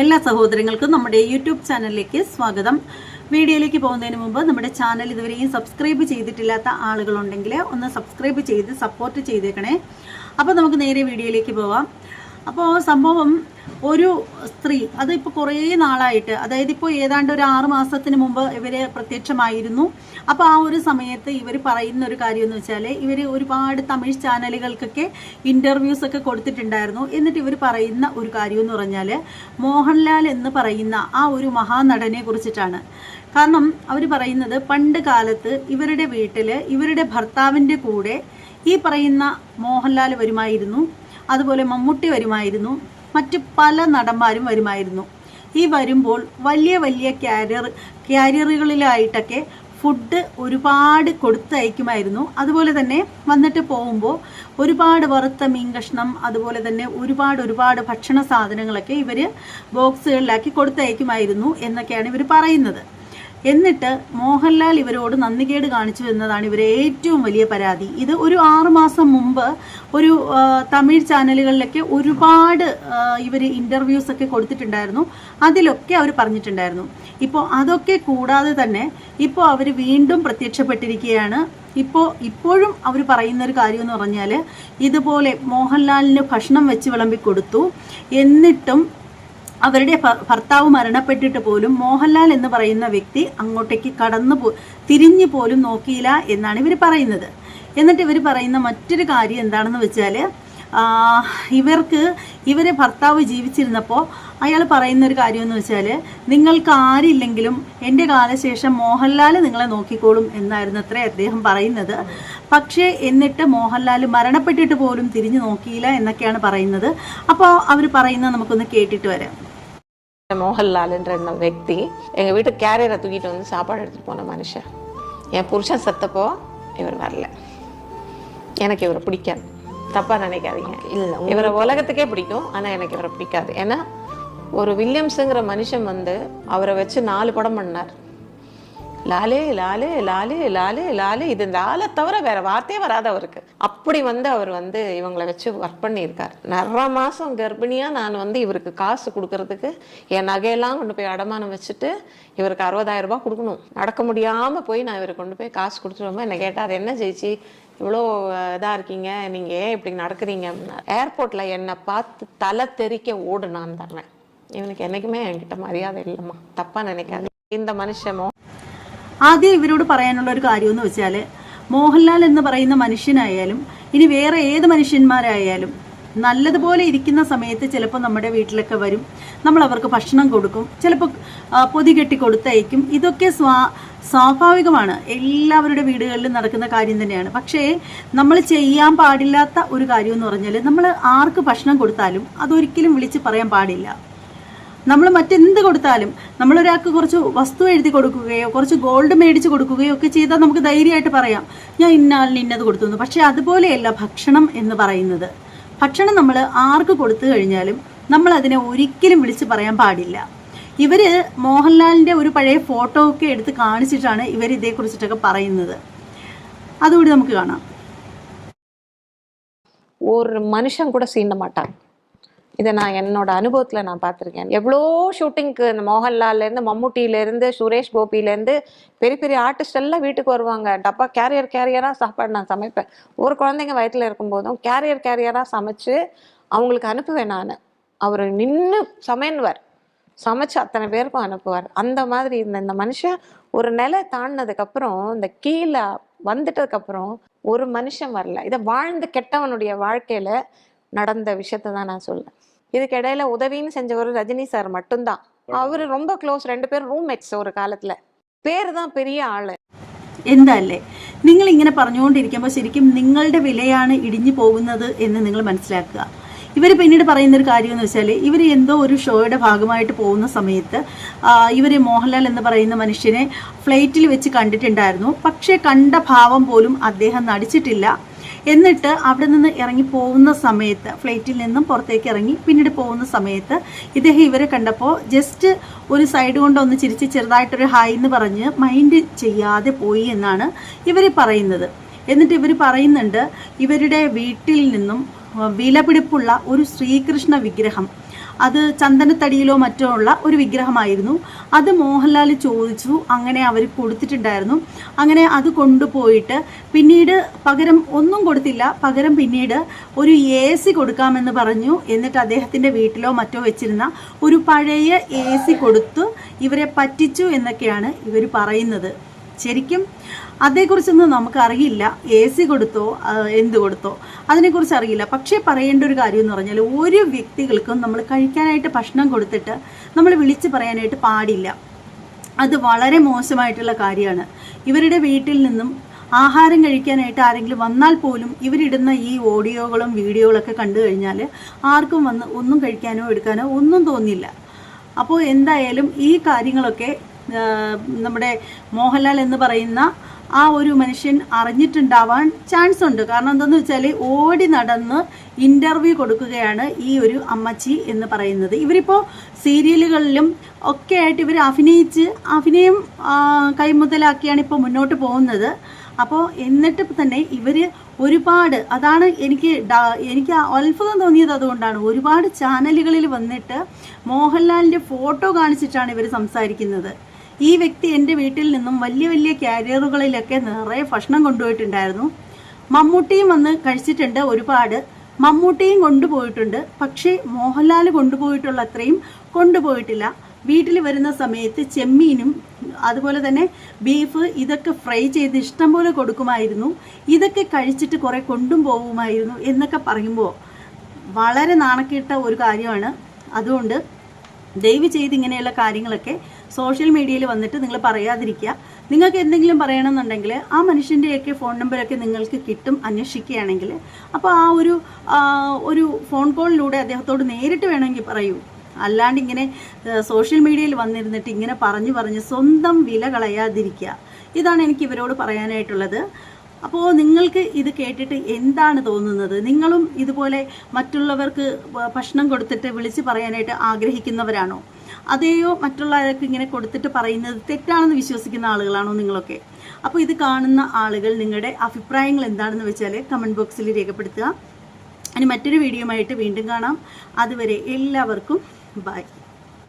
എല്ലാ സഹോദരങ്ങൾക്കും നമ്മുടെ യൂട്യൂബ് ചാനലിലേക്ക് സ്വാഗതം. വീഡിയോയിലേക്ക് പോകുന്നതിന് മുമ്പ് നമ്മുടെ ചാനൽ ഇതുവരെയും സബ്സ്ക്രൈബ് ചെയ്തിട്ടില്ലാത്ത ആളുകളുണ്ടെങ്കിൽ ഒന്ന് സബ്സ്ക്രൈബ് ചെയ്ത് സപ്പോർട്ട് ചെയ്തേക്കണേ. അപ്പോൾ നമുക്ക് നേരെ വീഡിയോയിലേക്ക് പോവാം. അപ്പോൾ സംഭവം ഒരു സ്ത്രീ. അത് ഇപ്പോൾ കുറേ നാളായിട്ട് അതായത് ഇപ്പോൾ ഏതാണ്ട് ഒരു ആറ് മാസത്തിന് മുമ്പ് ഇവർ പ്രത്യക്ഷമായിരുന്നു. അപ്പോൾ ആ ഒരു സമയത്ത് ഇവർ പറയുന്ന ഒരു കാര്യം എന്ന് വെച്ചാൽ ഇവർ ഒരുപാട് തമിഴ് ചാനലുകൾക്കൊക്കെ ഇന്റർവ്യൂസ് ഒക്കെ കൊടുത്തിട്ടുണ്ടായിരുന്നു. എന്നിട്ട് ഇവർ പറയുന്ന ഒരു കാര്യം എന്ന് പറഞ്ഞാൽ മോഹൻലാൽ എന്ന് പറയുന്ന ആ ഒരു മഹാനടനെ കുറിച്ചിട്ടാണ്. കാരണം അവർ പറയുന്നത് പണ്ട് കാലത്ത് ഇവരുടെ വീട്ടിൽ ഇവരുടെ ഭർത്താവിന്റെ കൂടെ ഈ പറയുന്ന മോഹൻലാൽ വരുമായിരുന്നു. അതുപോലെ മമ്മൂട്ടി വരുമായിരുന്നു. മറ്റ് പല നടന്മാരും വരുമായിരുന്നു. ഈ വരുമ്പോൾ വലിയ വലിയ ക്യാരിയർ ക്യാരിയറുകളിലായിട്ടൊക്കെ ഫുഡ് ഒരുപാട് കൊടുത്തയക്കുമായിരുന്നു. അതുപോലെ തന്നെ വന്നിട്ട് പോകുമ്പോൾ ഒരുപാട് വറുത്ത മീൻ കഷ്ണം അതുപോലെ തന്നെ ഒരുപാട് ഒരുപാട് ഭക്ഷണ സാധനങ്ങളൊക്കെ ഇവർ ബോക്സുകളിലാക്കി കൊടുത്തയക്കുമായിരുന്നു എന്നൊക്കെയാണ് ഇവർ പറയുന്നത്. എന്നിട്ട് മോഹൻലാൽ ഇവരോട് നന്ദികേട് കാണിച്ചു എന്നതാണ് ഇവരെ ഏറ്റവും വലിയ പരാതി. ഇത് ഒരു ആറുമാസം മുമ്പ് ഒരു തമിഴ് ചാനലുകളിലൊക്കെ ഒരുപാട് ഇവർ ഇന്റർവ്യൂസ് ഒക്കെ കൊടുത്തിട്ടുണ്ടായിരുന്നു. അതിലൊക്കെ അവർ പറഞ്ഞിട്ടുണ്ടായിരുന്നു. ഇപ്പോൾ അതൊക്കെ കൂടാതെ തന്നെ ഇപ്പോൾ അവർ വീണ്ടും പ്രത്യക്ഷപ്പെട്ടിരിക്കുകയാണ്. ഇപ്പോൾ ഇപ്പോഴും അവർ പറയുന്ന ഒരു കാര്യം എന്ന് പറഞ്ഞാൽ ഇതുപോലെ മോഹൻലാലിന് ഭക്ഷണം വെച്ച് വിളമ്പി കൊടുത്തു. എന്നിട്ടും അവരുടെ ഭർത്താവ് മരണപ്പെട്ടിട്ട് പോലും മോഹൻലാൽ എന്ന് പറയുന്ന വ്യക്തി അങ്ങോട്ടേക്ക് കടന്നു പോ തിരിഞ്ഞു പോലും നോക്കിയില്ല എന്നാണ് ഇവർ പറയുന്നത്. എന്നിട്ട് ഇവർ പറയുന്ന മറ്റൊരു കാര്യം എന്താണെന്ന് വെച്ചാൽ ഇവർക്ക് ഇവരെ ഭർത്താവ് ജീവിച്ചിരുന്നപ്പോൾ അയാൾ പറയുന്ന ഒരു കാര്യം എന്ന് വെച്ചാൽ നിങ്ങൾക്ക് ആരില്ലെങ്കിലും എന്റെ കാലശേഷം മോഹൻലാൽ നിങ്ങളെ നോക്കിക്കോളും എന്നായിരുന്നു അത്രേ അദ്ദേഹം പറയുന്നത്. പക്ഷേ എന്നിട്ട് മോഹൻലാൽ മരണപ്പെട്ടിട്ട് പോലും തിരിഞ്ഞു നോക്കിയില്ല എന്നൊക്കെയാണ് പറയുന്നത്. അപ്പോൾ അവർ പറയുന്നത് നമുക്കൊന്ന് കേട്ടിട്ട് വരാം. மோகன்லால்ன்ற வியக்தி எங்கள் வீட்டு கேரியரை தூக்கிட்டு வந்து சாப்பாடு எடுத்துகிட்டு போன மனுஷன். என் புருஷன் செத்தப்போ இவர் வரல. எனக்கு இவரை பிடிக்காது. தப்பாக நினைக்காதீங்க. இல்லை இவரை உலகத்துக்கே பிடிக்கும் ஆனால் எனக்கு இவரை பிடிக்காது. ஏன்னா ஒரு வில்லியம்ஸுங்கிற மனுஷன் வந்து அவரை வச்சு நாலு படம் பண்ணார். லாலே லாலே லாலே லாலே லாலே. இது இந்த ஆளை தவிர வேற வார்த்தையே வராது அவருக்கு. அப்படி வந்து அவர் வந்து இவங்களை வச்சு ஒர்க் பண்ணியிருக்கார். நிறைய மாதம் கர்ப்பிணியாக நான் வந்து இவருக்கு காசு கொடுக்கறதுக்கு என் நகையெல்லாம் கொண்டு போய் அடமானம் வச்சுட்டு இவருக்கு அறுபதாயிரம் ரூபாய் கொடுக்கணும். நடக்க முடியாமல் போய் நான் இவருக்கு கொண்டு போய் காசு கொடுத்துருவோம் என்ன கேட்டார் என்ன ஜெயிச்சி? இவ்வளோ இதாக இருக்கீங்க. நீங்கள் ஏன் இப்படி நடக்கிறீங்க? அப்படின்னா ஏர்போர்ட்டில் என்னை பார்த்து தலை தெறிக்க ஓடு நான் தர்றேன். இவனுக்கு என்னைக்குமே என்கிட்ட மரியாதை இல்லைம்மா. தப்பாக நினைக்காது இந்த மனுஷமோ ആദ്യം ഇവരോട് പറയാനുള്ള ഒരു കാര്യം എന്ന് വെച്ചാൽ മോഹൻലാൽ എന്ന് പറയുന്ന മനുഷ്യനായാലും ഇനി വേറെ ഏത് മനുഷ്യന്മാരായാലും നല്ലതുപോലെ ഇരിക്കുന്ന സമയത്ത് ചിലപ്പോൾ നമ്മുടെ വീട്ടിലൊക്കെ വരും. നമ്മൾ അവർക്ക് ഭക്ഷണം കൊടുക്കും. ചിലപ്പോൾ പൊതി കെട്ടി കൊടുത്തയക്കും. ഇതൊക്കെ സ്വാ സ്വാഭാവികമാണ്. എല്ലാവരുടെ വീടുകളിലും നടക്കുന്ന കാര്യം തന്നെയാണ്. പക്ഷേ നമ്മൾ ചെയ്യാൻ പാടില്ലാത്ത ഒരു കാര്യം എന്ന് പറഞ്ഞാൽ നമ്മൾ ആർക്ക് ഭക്ഷണം കൊടുത്താലും അതൊരിക്കലും വിളിച്ച് പറയാൻ പാടില്ല. നമ്മൾ മറ്റെന്ത് കൊടുത്താലും നമ്മൾ ഒരാൾക്ക് കുറച്ച് വസ്തു എഴുതി കൊടുക്കുകയോ കുറച്ച് ഗോൾഡ് മേടിച്ച് കൊടുക്കുകയോ ഒക്കെ ചെയ്താൽ നമുക്ക് ധൈര്യമായിട്ട് പറയാം ഞാൻ ഇന്നാളിന് ഇന്നത് കൊടുത്തു എന്ന് പക്ഷേ അതുപോലെയല്ല ഭക്ഷണം എന്ന് പറയുന്നത് ഭക്ഷണം നമ്മൾ ആർക്ക് കൊടുത്തു കഴിഞ്ഞാലും നമ്മൾ അതിനെ ഒരിക്കലും വിളിച്ച് പറയാൻ പാടില്ല ഇവര് മോഹൻലാലിന്റെ ഒരു പഴയ ഫോട്ടോ ഒക്കെ എടുത്ത് കാണിച്ചിട്ടാണ് ഇവർ ഇതേക്കുറിച്ചിട്ടൊക്കെ പറയുന്നത് അതുകൂടി നമുക്ക് കാണാം ஒரு மனுஷன் கூட சீண்ட மாட்டாங்க இதை நான் என்னோட அனுபவத்தில் நான் பார்த்துருக்கேன். எவ்வளோ ஷூட்டிங்க்கு இந்த மோகன்லால்லேருந்து மம்முட்டியிலேருந்து சுரேஷ் கோபியிலேருந்து பெரிய பெரிய ஆர்டிஸ்ட் எல்லாம் வீட்டுக்கு வருவாங்க. டப்பா கேரியர் கேரியராக சாப்பாடு நான் சமைப்பேன். ஒரு குழந்தைங்க வயிற்றில் இருக்கும்போதும் கேரியர் கேரியராக சமைச்சு அவங்களுக்கு அனுப்புவேன் நான். அவர் நின்று சமையன்வார் சமைச்சு அத்தனை பேருக்கும் அனுப்புவார். அந்த மாதிரி இந்த இந்த மனுஷன் ஒரு நிலை தாண்டினதுக்கப்புறம் இந்த கீழே வந்துட்டதுக்கப்புறம் ஒரு மனுஷன் வரல. இதை வாழ்ந்து கெட்டவனுடைய வாழ்க்கையில நடந்த விஷயத்தை தான் நான் சொல்றேன் இதுக்கு இடையில உதவின்னு செஞ்சவர் ரஜினி சார் மட்டும்தான் அவரு ரொம்ப க்ளோஸ் ரெண்டு பேரும் ரூம்மேட்ஸ் ஒரு காலத்துல பேரு தான் பெரிய ஆளு എന്തല്ലേ നിങ്ങൾ ഇങ്ങനെ പറഞ്ഞുകൊണ്ടിരിക്കുമ്പോൾ ശരിക്കും നിങ്ങളുടെ വിലയാണ് ഇടിഞ്ഞു പോകുന്നത് എന്ന് നിങ്ങൾ മനസ്സിലാക്കുക ഇവർ പിന്നീട് പറയുന്ന ഒരു കാര്യം എന്ന് വെച്ചാൽ ഇവർ എന്തോ ഒരു ഷോയുടെ ഭാഗമായിട്ട് പോകുന്ന സമയത്ത് ഇവർ മോഹൻലാൽ എന്ന് പറയുന്ന മനുഷ്യനെ ഫ്ലൈറ്റിൽ വെച്ച് കണ്ടിട്ടുണ്ടായിരുന്നു പക്ഷേ കണ്ട ഭാവം പോലും അദ്ദേഹം നടിച്ചിട്ടില്ല എന്നിട്ട് അവിടെ നിന്ന് ഇറങ്ങി പോകുന്ന സമയത്ത് ഫ്ലൈറ്റിൽ നിന്നും പുറത്തേക്ക് ഇറങ്ങി പിന്നീട് പോകുന്ന സമയത്ത് ഇദ്ദേഹം ഇവരെ കണ്ടപ്പോൾ ജസ്റ്റ് ഒരു സൈഡ് കൊണ്ട് ഒന്ന് ചിരിച്ച് ചെറുതായിട്ടൊരു ഹായ് എന്ന് പറഞ്ഞ് മൈൻഡ് ചെയ്യാതെ പോയി എന്നാണ് ഇവർ പറയുന്നത്. എന്നിട്ട് ഇവർ പറയുന്നുണ്ട് ഇവരുടെ വീട്ടിൽ നിന്നും വിലപിടിപ്പുള്ള ഒരു ശ്രീകൃഷ്ണ വിഗ്രഹം അത് ചന്ദനത്തടിയിലോ മറ്റോ ഉള്ള ഒരു വിഗ്രഹമായിരുന്നു. അത് മോഹൻലാൽ ചോദിച്ചു. അങ്ങനെ അവർ കൊടുത്തിട്ടുണ്ടായിരുന്നു. അങ്ങനെ അത് കൊണ്ടുപോയിട്ട് പിന്നീട് പകരം ഒന്നും കൊടുത്തില്ല. പകരം പിന്നീട് ഒരു എ സി കൊടുക്കാമെന്ന് പറഞ്ഞു. എന്നിട്ട് അദ്ദേഹത്തിന്റെ വീട്ടിലോ മറ്റോ വെച്ചിരുന്ന ഒരു പഴയ എ സി കൊടുത്തു ഇവരെ പറ്റിച്ചു എന്നൊക്കെയാണ് ഇവർ പറയുന്നത്. ശരിക്കും അതേക്കുറിച്ചൊന്നും നമുക്കറിയില്ല. എ സി കൊടുത്തോ എന്ത് കൊടുത്തോ അതിനെക്കുറിച്ച് അറിയില്ല. പക്ഷേ പറയേണ്ട ഒരു കാര്യം എന്ന് പറഞ്ഞാൽ ഒരു വ്യക്തികൾക്കും നമ്മൾ കഴിക്കാനായിട്ട് ഭക്ഷണം കൊടുത്തിട്ട് നമ്മൾ വിളിച്ച് പറയാനായിട്ട് പാടില്ല. അത് വളരെ മോശമായിട്ടുള്ള കാര്യമാണ്. ഇവരുടെ വീട്ടിൽ നിന്നും ആഹാരം കഴിക്കാനായിട്ട് ആരെങ്കിലും വന്നാൽ പോലും ഇവരിടുന്ന ഈ ഓഡിയോകളും വീഡിയോകളൊക്കെ കണ്ടു കഴിഞ്ഞാൽ ആർക്കും വന്ന് ഒന്നും കഴിക്കാനോ എടുക്കാനോ ഒന്നും തോന്നില്ല. അപ്പോൾ എന്തായാലും ഈ കാര്യങ്ങളൊക്കെ നമ്മുടെ മോഹൻലാൽ എന്ന് പറയുന്ന ആ ഒരു മനുഷ്യൻ അറിഞ്ഞിട്ടുണ്ടാവാൻ ചാൻസ് ഉണ്ട്. കാരണം എന്തെന്ന് വെച്ചാൽ ഓടി നടന്ന് ഇന്റർവ്യൂ കൊടുക്കുകയാണ് ഈ ഒരു അമ്മച്ചി എന്ന് പറയുന്നത്. ഇവരിപ്പോൾ സീരിയലുകളിലും ഒക്കെ ആയിട്ട് ഇവർ അഭിനയിച്ച് അഭിനയം കൈമുതലാക്കിയാണ് ഇപ്പോൾ മുന്നോട്ട് പോകുന്നത്. അപ്പോൾ എന്നിട്ട് തന്നെ ഇവർ ഒരുപാട് അതാണ് എനിക്ക് എനിക്ക് അത്ഭുതം തോന്നിയത് അതുകൊണ്ടാണ്. ഒരുപാട് ചാനലുകളിൽ വന്നിട്ട് മോഹൻലാലിന്റെ ഫോട്ടോ കാണിച്ചിട്ടാണ് ഇവർ സംസാരിക്കുന്നത്. ഈ വ്യക്തി എന്റെ വീട്ടിൽ നിന്നും വലിയ വലിയ കാരിയറുകളിലൊക്കെ നിറയെ ഭക്ഷണം കൊണ്ടുപോയിട്ടുണ്ടായിരുന്നു. മമ്മൂട്ടിയും വന്ന് കഴിച്ചിട്ടുണ്ട് ഒരുപാട്. മമ്മൂട്ടിയും കൊണ്ടുപോയിട്ടുണ്ട്. പക്ഷേ മോഹൻലാൽ കൊണ്ടുപോയിട്ടുള്ള അത്രയും കൊണ്ടുപോയിട്ടില്ല. വീട്ടിൽ വരുന്ന സമയത്ത് ചെമ്മീനും അതുപോലെ തന്നെ ബീഫ് ഇതൊക്കെ ഫ്രൈ ചെയ്ത് ഇഷ്ടം പോലെ കൊടുക്കുമായിരുന്നു. ഇതൊക്കെ കഴിച്ചിട്ട് കുറേ കൊണ്ടും പോകുമായിരുന്നു എന്നൊക്കെ പറയുമ്പോൾ വളരെ നാണക്കേട്ട ഒരു കാര്യമാണ്. അതുകൊണ്ട് ദയവ് ചെയ്ത് ഇങ്ങനെയുള്ള കാര്യങ്ങളൊക്കെ സോഷ്യൽ മീഡിയയിൽ വന്നിട്ട് നിങ്ങൾ പറയാതിരിക്കുക. നിങ്ങൾക്ക് എന്തെങ്കിലും പറയണമെന്നുണ്ടെങ്കിൽ ആ മനുഷ്യന്റെയൊക്കെ ഫോൺ നമ്പരൊക്കെ നിങ്ങൾക്ക് കിട്ടും അന്വേഷിക്കുകയാണെങ്കിൽ. അപ്പോൾ ആ ഒരു ഒരു ഫോൺ കോളിലൂടെ അദ്ദേഹത്തോട് നേരിട്ട് വേണമെങ്കിൽ പറയൂ. അല്ലാണ്ട് ഇങ്ങനെ സോഷ്യൽ മീഡിയയിൽ വന്നിരുന്നിട്ട് ഇങ്ങനെ പറഞ്ഞു പറഞ്ഞ് സ്വന്തം വില കളയാതിരിക്കുക. ഇതാണ് എനിക്ക് ഇവരോട് പറയാനായിട്ടുള്ളത്. അപ്പോൾ നിങ്ങൾക്ക് ഇത് കേട്ടിട്ട് എന്താണ് തോന്നുന്നത്? നിങ്ങളും ഇതുപോലെ മറ്റുള്ളവർക്ക് ഭക്ഷണം കൊടുത്തിട്ട് വിളിച്ച് പറയാനായിട്ട് ആഗ്രഹിക്കുന്നവരാണോ? അതെയോ മറ്റുള്ളവർക്ക് ഇങ്ങനെ കൊടുത്തിട്ട് പറയുന്നത് തെറ്റാണെന്ന് വിശ്വസിക്കുന്ന ആളുകളാണോ നിങ്ങളൊക്കെ? അപ്പോൾ ഇത് കാണുന്ന ആളുകൾ നിങ്ങളുടെ അഭിപ്രായങ്ങൾ എന്താണെന്ന് വെച്ചാൽ കമന്റ് ബോക്സിൽ രേഖപ്പെടുത്തുക. ഇനി മറ്റൊരു വീഡിയോയുമായിട്ട് വീണ്ടും കാണാം. അതുവരെ എല്ലാവർക്കും ബൈ